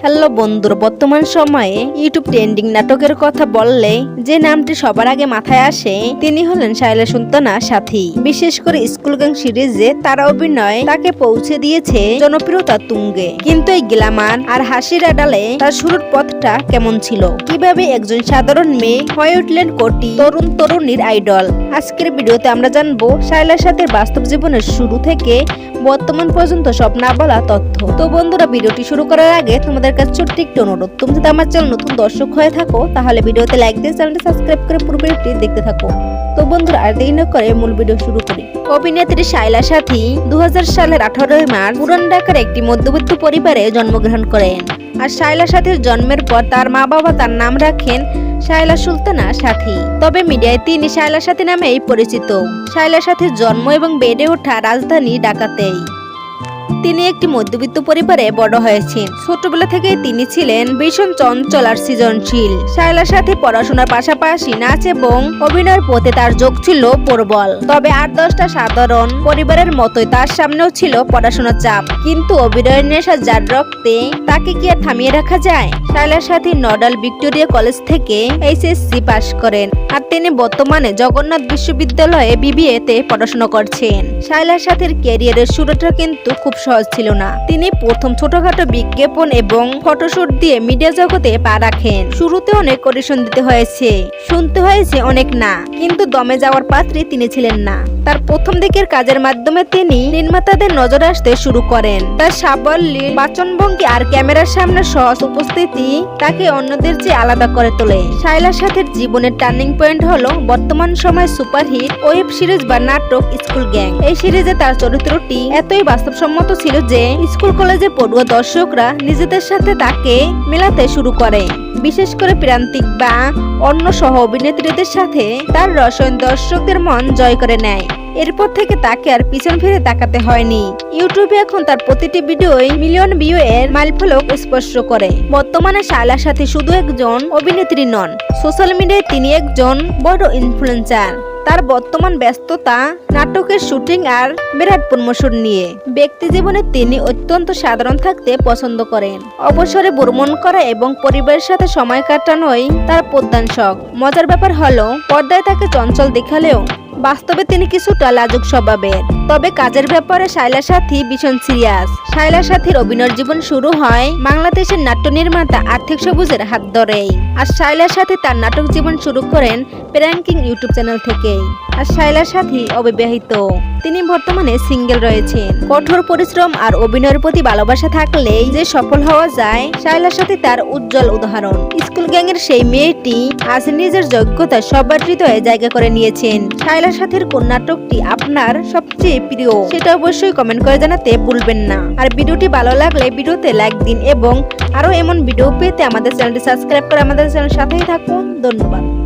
Hello বন্ধুর, বর্তমান সময়ে ইউটিউব ট্রেন্ডিং নাটকের কথা বললে যে নামটি সবার আগে মাথায় আসে, তিনি হলেন শাইলা সুলতানা সাথী। বিশেষ করে স্কুল গ্যাং সিরিজে তার অভিনয় তাকে পৌঁছে দিয়েছে জনপ্রিয়তা তুঙ্গে। কিন্তু এই গ্ল্যামার আর হাসির আডালে তার শুরুর পথটা কেমন ছিল? কীভাবে একজন সাধারণ মেয়ে হয়ে উঠলেন কোটি তরুণ তরুণীর আইডল? আজকের ভিডিওতে আমরা জানব শাইলার সাথে বাস্তব জীবনের শুরু থেকে বর্তমান পর্যন্ত সব না বলা তথ্য। তো বন্ধুরা, ভিডিওটি শুরু করার আগে তোমাদের কাছে ছোট্ট একটি অনুরোধ। তুমি যদি আমার চ্যানেল নতুন দর্শক হয়ে থাকো, তাহলে ভিডিওতে লাইক দিয়ে চ্যানেলটি সাবস্ক্রাইব করে পুরো ভিডিওটি দেখতে থাকো। তো বন্ধুরা, আর দেরি না করে মূল ভিডিও শুরু করি। অভিনেত্রী শাইলা সাথী দু হাজার সালের আঠারোই মার্চ পুরান ঢাকার একটি মধ্যবিত্ত পরিবারে জন্মগ্রহণ করেন। আর শাইলা সাথীর জন্মের পর তার মা বাবা তার নাম রাখেন শায়লা সুলতানা সাথী। তবে মিডিয়ায় তিনি শায়লা সাথী নামেই পরিচিত। শায়লা সাথীর জন্ম এবং বেড়ে ওঠা রাজধানী ঢাকাতেই। তিনি একটি মধ্যবিত্ত পরিবারে বড় হয়েছেন ছোটবেলা থেকে তিনি ছিলেন ভীষণ চঞ্চল আর সৃজনশীল। শায়লার সাথে পড়াশোনার পাশাপাশি নাচ এবং অভিনয়ের প্রতি তার যোগ ছিল প্রবল। তবে আট দশটা সাধারণ পরিবারের মতোই তার সামনেও ছিল পড়াশোনার চাপ। কিন্তু অভিনয়ের নেশা যার রক্তে, তাকে কি আর থামিয়ে রাখা যায়? শায়লার সাথে নডাল ভিক্টোরিয়া কলেজ থেকে এইচএসসি পাশ করেন আর তিনি বর্তমানে জগন্নাথ বিশ্ববিদ্যালয়ে বিবিএ তে পড়াশোনা করছেন। শায়লার সাথে ক্যারিয়ারের শুরুটা কিন্তু খুব সহজ ছিল না। তিনি প্রথম ছোটখাটো বিজ্ঞাপন এবং ফটোশুট দিয়ে মিডিয়া জগতে পা রাখেন। শুরুতে অনেক অডিশন দিতে হয়েছে। শুনতে হয়েছে অনেক না, কিন্তু দমে যাওয়ার পাত্রী তিনি ছিলেন না। তার প্রথম দিকের কাজের মাধ্যমে তিনি নির্মাতাদের নজরে আসতে শুরু করেন। তার সাবল্য বাচনভঙ্গি আর ক্যামেরার সামনে সহজ উপস্থিতি তাকে অন্যদের চেয়ে আলাদা করে তোলে। শাইলার সাথে জীবনের টার্নিং পয়েন্ট হলো বর্তমান সময় সুপারহিট ওয়েব সিরিজ বা নাটক স্কুল গ্যাং। এই সিরিজে তার চরিত্রটি এতই বাস্তবসম্মত ছিল যে স্কুল কলেজে পড়ুয়া দর্শকরা নিজেদের সাথে তাকে মেলাতে শুরু করে। বিশেষ করে প্রান্তিক বা অন্য সহ অভিনেত্রীদের সাথে তার রসায়ন দর্শকদের মন জয় করে নেয়। এরপর থেকে তাকে আর পিছন ফিরে তাকাতে হয়নি। ইউটিউবে এখন তার প্রতিটি ভিডিওই মিলিয়ন ভিউ এর মাইলফলক স্পর্শ করে। বর্তমানে শায়লার সাথে শুধু একজন অভিনেত্রী নন, সোশ্যাল মিডিয়ায় তিনি একজন বড় ইনফ্লুয়েন্সার তার বর্তমান ব্যস্ততা, নাটকের শুটিং আর বিরাট প্রমোশন নিয়ে। ব্যক্তি জীবনে তিনি অত্যন্ত সাধারণ থাকতে পছন্দ করেন। অবসরে ভ্রমণ করা এবং পরিবারের সাথে সময় কাটানোই তার প্রধান শখ। মজার ব্যাপার হলো, পর্দায় তাকে চঞ্চল দেখালেও বাস্তবে তিনি কিছুটা লাজুক স্বভাবের। তবে কাজের ব্যাপারে শাইলার সাথী ভীষণ সিরিয়াস। শাইলার সাথীর অভিনয় জীবন শুরু হয় বাংলাদেশের নাট্য নির্মাতা আর্থিক সবুজের হাত ধরেই। আর শাইলার সাথে তার নাটক জীবন শুরু করেন প্র্যাঙ্কিং ইউটিউব চ্যানেল থেকেই। আর শাইলার সাথী অবিবাহিত। তিনি বর্তমানে সিঙ্গেল রয়েছেন। কঠোর পরিশ্রম আর অভিনয়ের প্রতি ভালোবাসা থাকলেই যে সফল হওয়া যায় শাইলার সাথে তার উজ্জ্বল উদাহরণ। স্কুল গ্যাংয়ের সেই মেয়েটি আজ নিজের যোগ্যতা সবার হৃদয়ে জায়গা করে নিয়েছেন। শাইলার সাথীর কোন নাটকটি আপনার সবচেয়ে প্রিয়। সেটা অবশ্যই কমেন্ট করে জানাতে ভুলবেন না। আর ভিডিওটি ভালো লাগলে ভিডিওতে লাইক দিন এবং আরও এমন ভিডিও পেতে আমাদের চ্যানেলটি সাবস্ক্রাইব করে আমাদের চ্যানেল সাথেই থাকুন। ধন্যবাদ।